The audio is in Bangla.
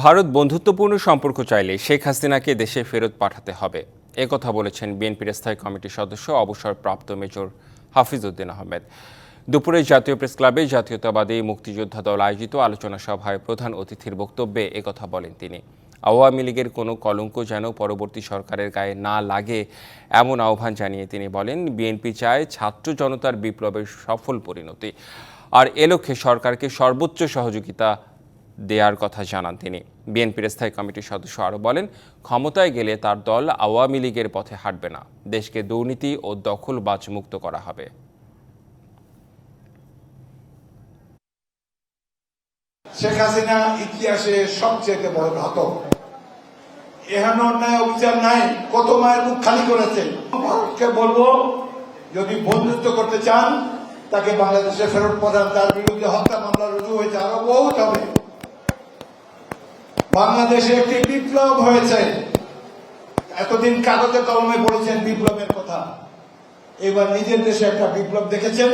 ভারত বন্ধুত্বপূর্ণ সম্পর্ক চাইলে শেখ হাসিনাকে দেশে ফেরত পাঠাতে হবে। একথা বলেছেন বিএনপির স্থায়ী কমিটির সদস্য, অবসরপ্রাপ্ত মেজর হাফিজউদ্দিন আহমেদ। দুপুরে জাতীয় প্রেস ক্লাবে জাতীয়তাবাদী মুক্তিযোদ্ধা দল আয়োজিত আলোচনা সভায় প্রধান অতিথির বক্তব্যে একথা বলেন তিনি। আওয়ামী লীগের কোনো কলঙ্ক যেন পরবর্তী সরকারের গায়ে না লাগে এমন আহ্বান জানিয়ে তিনি বলেন, বিএনপি চায় ছাত্র জনতার বিপ্লবের সফল পরিণতি। আর এ লক্ষ্যে সরকারকে সর্বোচ্চ সহযোগিতা দেওয়ার কথা জানান তিনি। বিএনপির স্থায়ী কমিটির সদস্য আরও বলেন, ক্ষমতায় গেলে তার দল আওয়ামী লীগের পথে হাঁটবে না। দেশকে দুর্নীতি ও দখলবাজ মুক্ত করা হবে। শেখ হাসিনা ইতিহাসে সবচেয়ে বড় ঘাতক। এহেন অন্যায় অভিযান নাই, কত মায়ের মুখ খালি করেছে। ভারতকে বলব, যদি বন্ধুত্ব করতে চান, তাকে বাংলাদেশে ফেরত পাঠান। তার বিরুদ্ধে হত্যা মামলা রুজু হয়েছে, আরও বহুত হবে। বাংলাদেশে একটি বিপ্লব হয়েছে। এতদিন কাগজে কলমে পড়েছেন বিপ্লবের কথা। এবার নিজের দেশে একটা বিপ্লব দেখেছেন।